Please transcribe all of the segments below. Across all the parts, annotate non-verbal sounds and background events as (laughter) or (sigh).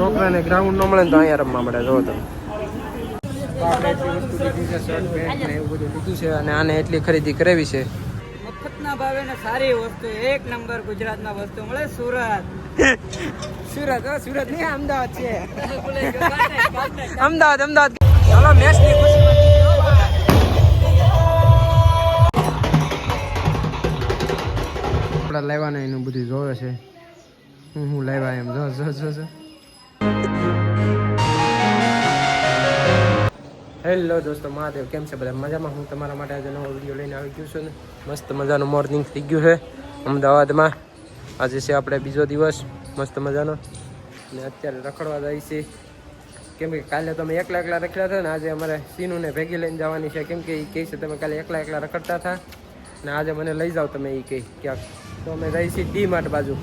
છોકરાને ગ્રાઉન્ડ ન મળે તો અહીંયા રમવા મળે જો તમે. તો આપણે એટલી વસ્તુ લીધી છે શર્ટ પેન્ટ ને એવું બધું લીધું છે અને આને એટલી ખરીદી કરાવી છે. મફતના ભાવે ને સારી વસ્તુ એક નંબર ગુજરાતમાં વસ્તુ મળે સુરત. સુરત હો સુરત નહીં અમદાવાદ છે. અમદાવાદ અમદાવાદ. ચાલો મેચની ખુશી આપણા લાવ્યા ને એનું બધું જોવે છે. હું હું લાવ્યા એમ જો જો જો. હેલો દોસ્તો, મહાદેવ, કેમ છે બધા? મજામાં? હું તમારા માટે આજે નવો વીડિયો લઈને આવી ગયો છું ને. મસ્ત મજાનું મોર્નિંગ થઈ ગયું છે અમદાવાદમાં. આજે છે આપણે બીજો દિવસ, મસ્ત મજાનો. ને અત્યારે રખડવા જાય છે. કેમ કે કાલે તમે એકલા એકલા રખડ્યા હતા ને, આજે અમારે સીનુને ભેગી લઈને જવાની છે. કેમ કે એ કહે છે, તમે કાલે એકલા એકલા રખડતા હતા. ને આજે મને લઈ જાઓ તમે એ કહે, ક્યાંક. તો અમે જઈએ છીએ ડી માર્ટ બાજુ.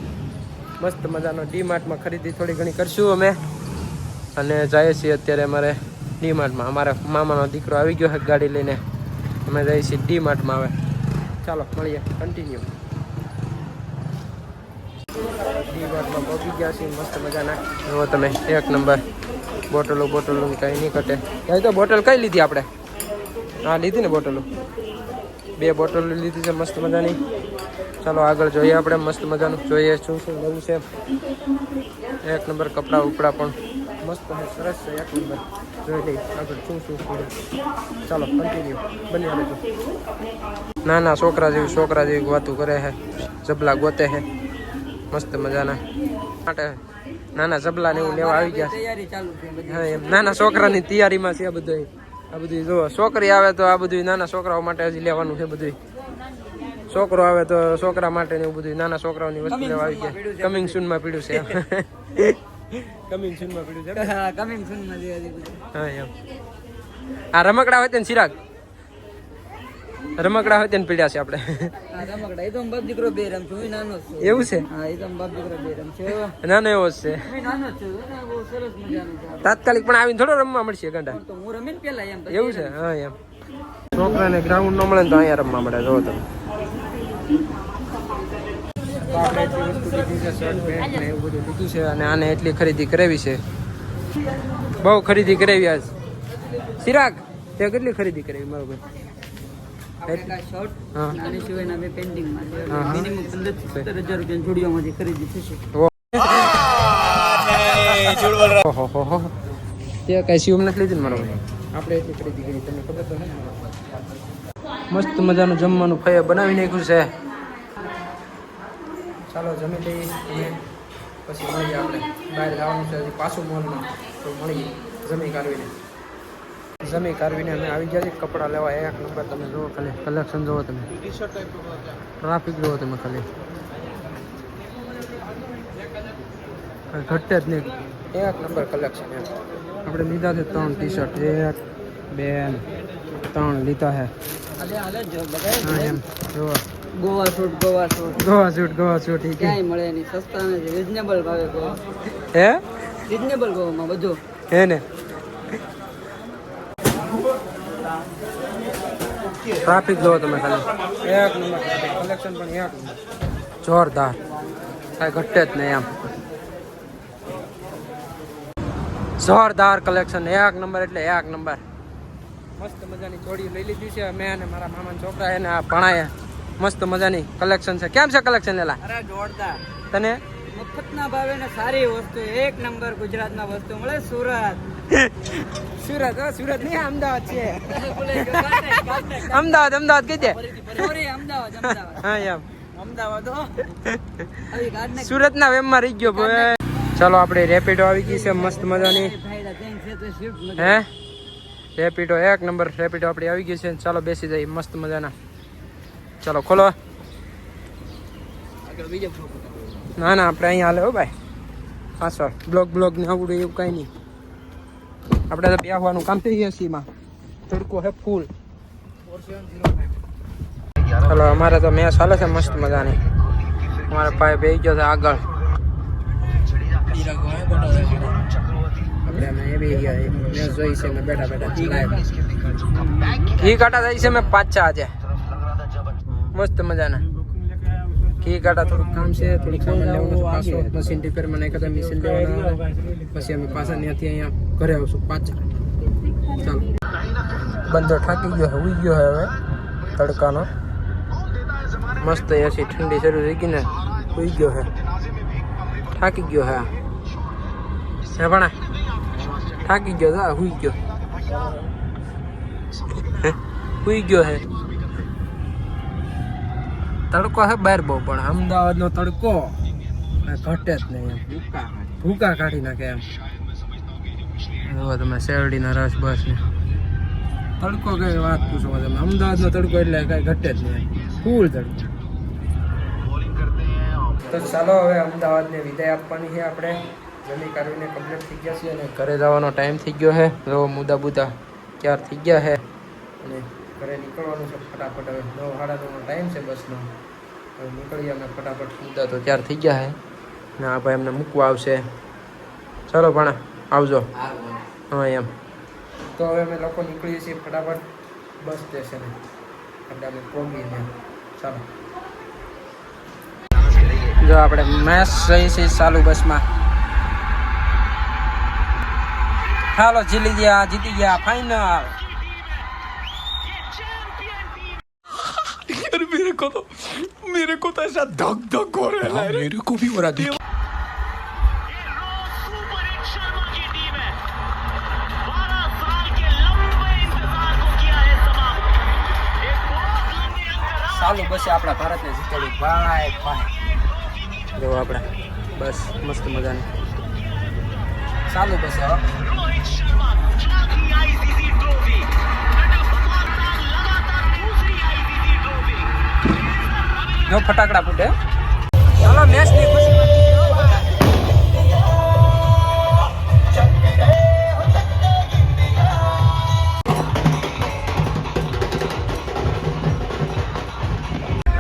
મસ્ત મજાનો ડી માર્ટમાં ખરીદી થોડી ઘણી કરશું અમે. અને જઈએ છીએ અત્યારે અમારે ડી માર્ટમાં અમારા મામાનો દીકરો આવી ગયો છે ગાડી લઈને. અમે જઈએ છીએ ડી માર્ટમાં હવે. ચાલો, મળીએ. કન્ટિન્યુ ડી માર્ટમાં પહોંચી ગયા છીએ. મસ્ત મજાના. જુઓ તમે, એક નંબર. બોટલો બોટલો કંઈ નહીં ઘટે એ તો બોટલ કઈ લીધી આપણે? હા, લીધી ને બોટલો. બે બોટલો લીધી છે, મસ્ત મજાની. ચાલો, આગળ જોઈએ આપણે. મસ્ત મજાનું. જોઈએ શું શું નવું છે. એક નંબર કપડાં, ઉપડા પણ. મસ્ત અને સરસ છે એક નંબર જોઈ લઈ આગળ શું શું ચાલો કન્ટિન્યુ બની આવે નાના છોકરા જેવી છોકરા જેવી વાતું કરે છે જબલા ગોતે છે મસ્ત મજાના. માટે નાના જબલા ને એવું લેવા આવી ગયા. હા નાના છોકરાની તૈયારીમાં છે આ બધું આ બધું જો, છોકરી આવે તો આ બધું નાના છોકરાઓ માટે હજી લેવાનું છે બધું છોકરો આવે તો છોકરા માટે ને એવું બધું નાના છોકરાઓની વસ્તુ લેવા આવી ગયા. કમિંગ સૂનમાં પીડ્યું છે. કમિંગ સૂનમાં પડ્યું છે હા કમિંગ સૂનમાં જે હા એમ. આ રમકડા હોય ને ચિરાગ. રમકડા હોય ને પીડ્યા છે આપણે. રમકડા એ તો બાપ દીકરો બે રમ છું નાનો છું. એવું છે? હા એ તો બાપ દીકરો બે રમ છે નાનો એવો જ છે. નાનો છું બહુ સરસ મજાનું તાત્કાલિક પણ આવીને થોડો રમવા મળશે ગંડા હું રમીને પેલા એમ એવું છે? હા એમ. છોકરાને ગ્રાઉન્ડ ન મળે તો અહીંયા રમવા મળે જો તમે. આને એટલી ખરીદી કરાવી છે બહુ ખરીદી કરાવી આજ ચિરાગ તે કેટલી ખરીદી કરાવી મારું ભાઈ શર્ટ ખરીદી થશે તે કઈ નથી લીધી મારો આપણે મસ્ત મજાનું જમવાનું ફયા બનાવી નાખ્યું છે ચાલો જમી લઈએ પછી મળીએ આપણે. બહાર જવાનું છે પાછું મોલમાં. તો મળીએ. જમી કાઢવીને. જમી કાઢવીને અમે આવી ગયા છીએ કપડાં લેવા. એક નંબર તમે જુઓ ખાલી. કલેક્શન જુઓ તમે. ટ્રાફિક જુઓ તમે ખાલી. ઘટે જ નહીં. એક નંબર કલેક્શન એમ આપણે લીધા છે ત્રણ ટી શર્ટ એક, બે, ત્રણ લીધા છે. એમ. જુઓ. Goa suit Goa suit Goa suit Goa suit ક્યાંય મળે નહીં સસ્તા નથી રીઝનેબલ ભાવે ગોવા. હે? રિઝનેબલ ગોવામાં બધું. હે ને? ટ્રાફિક જોવો તમે ખાલી. એક નંબર કલેક્શન પણ એક નંબર. જોરદાર. કાંઈ ઘટે જ નહીં એમ જોરદાર કલેક્શન એક નંબર એટલે એક નંબર. મસ્ત મજાની જોડી લઈ લીધી છે મેં અને મારા મામાના છોકરા એને આ ભણાય. મસ્ત મજાની કલેક્શન છે. કેમ છે કલેક્શન લેલા? અરે જોરદાર. તને? મફતના ભાવે ને સારી વસ્તુ એક નંબર ગુજરાતમાં વસ્તુ મળે સુરત. (laughs) સુરત સુરત નહીં અમદાવાદ છે. અમદાવાદ અમદાવાદ કઈ દે અમદાવાદ (laughs) હા એમ. અમદાવાદ સુરત ના વેમ સુરતના વેમમાં રહી ગયો ભાઈ. ચાલો આપણે રેપિડો આવી ગઈ છે મસ્ત મજાની. હે? રેપિડો એક નંબર રેપિડો આપણી આવી ગઈ છે. ચાલો બેસી જઈએ મસ્ત મજાના. ચાલો ખોલો. ના ના આપણે અહીંયા હાલે હો ભાઈ. હા સર બ્લોગ બ્લોગ ને આવડું એવું કાંઈ નહીં. આપણે તો બેહવાનું કામ થઈ ગયા છીએ એમાં. તડકો હે ફૂલ ચાલો અમારે તો મેચ હાલે છે મસ્ત મજાની. અમારા પાય બેસી ગયો છે આગળ. ઘી કાંટા જાય છે મેં પાછા આજે. મસ્ત મજાના. કી કાટા થોડું કામ છે થોડું સામાન લેવાનું પાછો મશીન રિપેરમાં ને કદાચ મશીન લેવાના. પછી અમે પાછા ત્યાંથી અહીંયા ઘરે આવશું પાછા. ચાલો. બંધો થાકી ગયો હવે ઉઈ ગયો હવે તડકાનો. મસ્ત એસી ઠંડી શરૂ થઈ ગઈ ને ઉઈ ગયો હે. થાકી ગયો હે. હે ભણા થાકી ગયો જા હુઈ ગયો? હુઈ ગયો હે. તડકો છે બહાર બહુ, પણ અમદાવાદનો તડકો ઘટે જ નહીં એમ. ભૂકા કાઢી નાખે એમ. જુઓ તમે શેરડીના રસ બસ ને. તડકો કઈ વાત પૂછો તમે અમદાવાદનો તડકો એટલે કઈ ઘટે જ નહીં ફૂલ તડકો. તો ચાલો હવે અમદાવાદને વિદાય આપવાની છે આપણે. જમી કાઢીને કમ્પ્લીટ થઈ ગયા છે અને ઘરે જવાનો ટાઈમ થઈ ગયો છે. તો મુદ્દા બુદ્દા ક્યાર થઈ ગયા છે અને ઘરે નીકળવાનું છે ફટાફટ. હવે નવ સાડા નવનો ટાઈમ છે બસનો. હવે નીકળીએ અમે ફટાફટ મુદ્દા તો ત્યાર થઈ ગયા છે ને આ ભાઈ અમને મૂકવા આવશે. ચલો પણ આવજો. હા એમ. તો હવે અમે લોકો નીકળીએ છીએ ફટાફટ બસ સ્ટેશને. એટલે અમે પહોંચીએ ચાલો. જો આપણે મેચ રહી છે ચાલુ બસમાં. હાલો જીલી ગયા જીતી ગયા ફાઇનલ को तो मेरे को तो ऐसा धक धक हो रहा है मेरे को भी हो रहा है सुपर शर्मा की टीम है बारह साल के लंबे इंतजार को किया है समाप्त एक बहुत लंबे अंतराल ચાલુ બસે આપણા ભારતને જીતાડી ભાઈ ભાઈ જો આપણે બસ મસ્ત મજાની ચાલુ બસે હવે જો ફટાકડા ફૂટે. ચાલો મેચની ખુશી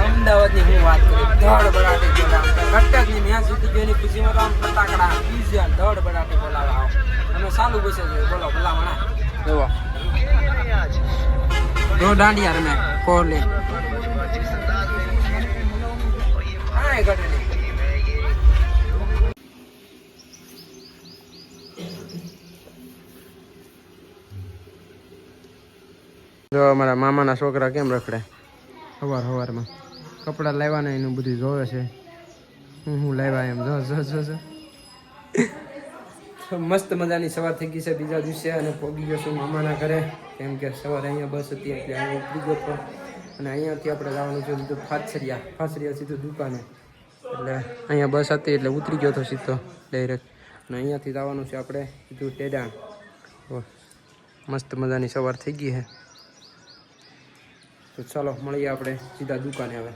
અમદાવાદની હું વાત કરી ધડ બડાટી બોલાવ. ઘટકની મેચ જીતી ગયો એની ખુશીમાં તો આમ ફટાકડા પીઝા ધડ બોલાવે આવો. અને સાલું બસે છે બોલો ભલામણા જુઓ દો દાંડિયા રમે કોહલી કાંઈ ઘટે નહીં જો અમારા મામાના છોકરા કેમ રખડે? સવાર સવારમાં કપડાં લાવવાના એનું બધું જોવે છે. હું હું લાવ્યા એમ. જો જો જો જો. મસ્ત મજાની સવાર થઈ ગઈ છે બીજા દિવસે અને પહોંચી ગયો છું મામાના ઘરે. કેમ કે સવારે અહીંયા બસ હતી એટલે અહીંયા ઉપડી ગયો હતો. અને અહીંયાથી આપણે જવાનું છે સીધું ફાસરિયા. ફાસરિયા સીધું દુકાને. એટલે અહીંયા બસ હતી એટલે ઉતરી ગયો હતો સીધો ડાયરેક્ટ અને અહીંયાથી જવાનું છે આપણે સીધું ટેડાણ. મસ્ત મજાની સવાર થઈ ગઈ છે તો ચાલો મળીએ આપણે સીધા દુકાને હવે.